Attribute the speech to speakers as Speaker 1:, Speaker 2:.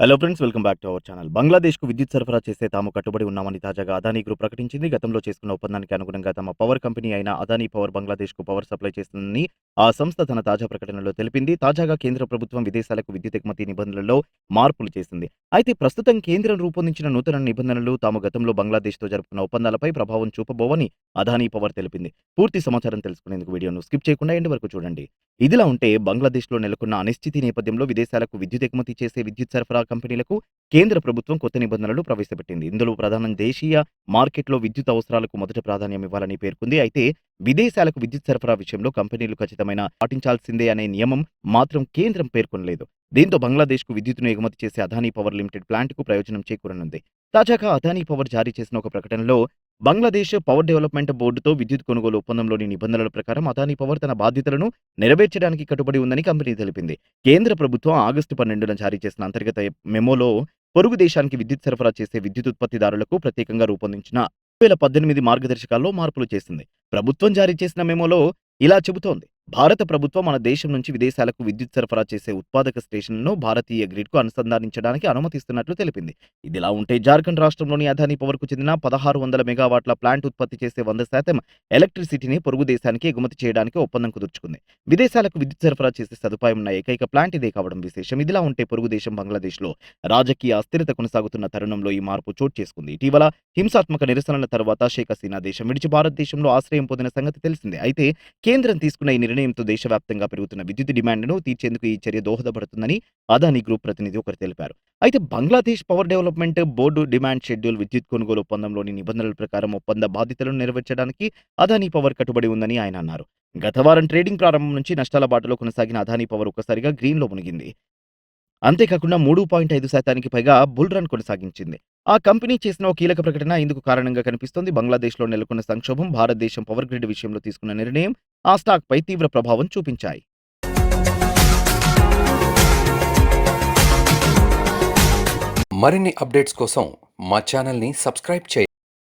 Speaker 1: Hello friends welcome back to our channel బంగ్లాదేశ్కు విద్యుత్ సరఫరా చేస్తే తాము కట్టుబడి ఉన్నామని తాజాగా అదానీ గ్రూప్ ప్రకటించింది. గతంలో చేసుకున్న ఒప్పందానికి అనుగుణంగా తమ పవర్ కంపెనీ అయిన అదానీ పవర్ బంగ్లాదేశ్కు పవర్ సప్లై చేస్తుందని ఆ సంస్థ తన తాజా ప్రకటనలో తెలిపింది. తాజాగా కేంద్ర ప్రభుత్వం విదేశాలకు విద్యుత్ ఎగుమతి నిబంధనలలో మార్పులు చేసింది. అయితే ప్రస్తుతం కేంద్రం రూపొందించిన నూతన నిబంధనలు తాము గతంలో బంగ్లాదేశ్తో జరుపుకున్న ఒప్పందాలపై ప్రభావం చూపబోవని అదానీ పవర్ తెలిపింది. పూర్తి సమాచారం తెలుసుకునేందుకు వీడియోను స్కిప్ చేయకుండా ఎండ్ వరకు చూడండి. ఇదిలా ఉంటే బంగ్లాదేశ్లో నెలకొన్న అనిశ్చితి నేపథ్యంలో విదేశాలకు విద్యుత్ ఎగుమతి చేసే విద్యుత్ సరఫరా కంపెనీలకు కేంద్ర ప్రభుత్వం కొత్త నిబంధనలు ప్రవేశపెట్టింది. ఇందులో ప్రధానం దేశీయ మార్కెట్లో విద్యుత్ అవసరాలకు మొదట ప్రాధాన్యం ఇవ్వాలని పేర్కొంది. అయితే విదేశాలకు విద్యుత్ సరఫరా విషయంలో కంపెనీలు ఖచ్చితమైన పాటించాల్సిందే అనే నియమం మాత్రం కేంద్రం పేర్కొనలేదు. దీంతో బంగ్లాదేశ్కు విద్యుత్తును ఎగుమతి చేసే అదానీ పవర్ లిమిటెడ్ ప్లాంట్కు ప్రయోజనం చేకూరనుంది. తాజాగా అదానీ పవర్ జారీ చేసిన ఒక ప్రకటనలో బంగ్లాదేశ్ పవర్ డెవలప్మెంట్ బోర్డుతో విద్యుత్ కొనుగోలు ఒప్పందంలోని నిబంధనల ప్రకారం అదానీ పవర్ తన బాధ్యతలను నెరవేర్చడానికి కట్టుబడి ఉందని కంపెనీ తెలిపింది. కేంద్ర ప్రభుత్వం ఆగస్టు పన్నెండున జారీ చేసిన అంతర్గత మెమోలో పొరుగు దేశానికి విద్యుత్ సరఫరా చేసే విద్యుత్ ఉత్పత్తిదారులకు ప్రత్యేకంగా రూపొందించిన వేల పద్దెనిమిది మార్గదర్శకాల్లో మార్పులు చేసింది. ప్రభుత్వం జారీ చేసిన మెమోలో ఇలా చెబుతోంది. భారత ప్రభుత్వం మన దేశం నుంచి విదేశాలకు విద్యుత్ సరఫరా చేసే ఉత్పాదక స్టేషన్లను భారతీయ గ్రిడ్కు అనుసంధానించడానికి అనుమతిస్తున్నట్లు తెలిపింది. ఇదిలా ఉంటే జార్ఖండ్ రాష్ట్రంలోని అదానీ పవర్కు చెందిన పదహారు వందల మెగావాట్ల ప్లాంట్ ఉత్పత్తి చేసే వంద శాతం ఎలక్ట్రిసిటీని పొరుగు దేశానికి ఎగుమతి చేయడానికి ఒప్పందం కుదుర్చుకుంది. విదేశాలకు విద్యుత్ సరఫరా చేసే సదుపాయం ఉన్న ఏకైక ప్లాంట్ ఇదే కావడం విశేషం. ఇదిలా ఉంటే పొరుగు దేశం బంగ్లాదేశ్లో రాజకీయ అస్థిరత కొనసాగుతున్న తరుణంలో ఈ మార్పు చోటు చేసుకుంది. ఇటీవల హింసాత్మక నిరసనల తర్వాత షేక్ హసీనా దేశం విడిచి భారతదేశంలో ఆశ్రయం పొందిన సంగతి తెలిసిందే. అయితే కేంద్రం తీసుకున్న ఈ నిర్ణయం నిర్ణయంతో దేశవ్యాప్తంగా పెరుగుతున్న విద్యుత్ డిమాండ్ను తీర్చేందుకు ఈ చర్య దోహదపడుతుందని అదానీ గ్రూప్ ప్రతినిధి ఒకరు తెలిపారు. అయితే Bangladesh power development board demand schedule విద్యుత్ కొనుగోలు ఒప్పందంలోని నిబంధనల ప్రకారం ఒప్పంద బాధ్యతలను నెరవేర్చడానికి అదానీ పవర్ కట్టుబడి ఉందని ఆయన అన్నారు. గత వారం ట్రేడింగ్ ప్రారంభం నుంచి నష్టాల బాటలో కొనసాగిన అదానీ పవర్ ఒక్కసారిగా గ్రీన్లో మునిగింది. అంతేకాకుండా మూడు పాయింట్ ఐదు శాతానికి పైగా బుల్ రన్ కొనసాగించింది. ఆ కంపెనీ చేసిన ఓ కీలక ప్రకటన ఇందుకు కారణంగా కనిపిస్తోంది. బంగ్లాదేశ్లో నెలకొన్న సంక్షోభం భారతదేశం పవర్ గ్రిడ్ విషయంలో తీసుకున్న నిర్ణయం ఆ స్టాక్పై తీవ్ర ప్రభావం చూపించాయి.
Speaker 2: మరిన్ని అప్డేట్స్ కోసం మా ఛానల్ని సబ్స్క్రైబ్ చేయండి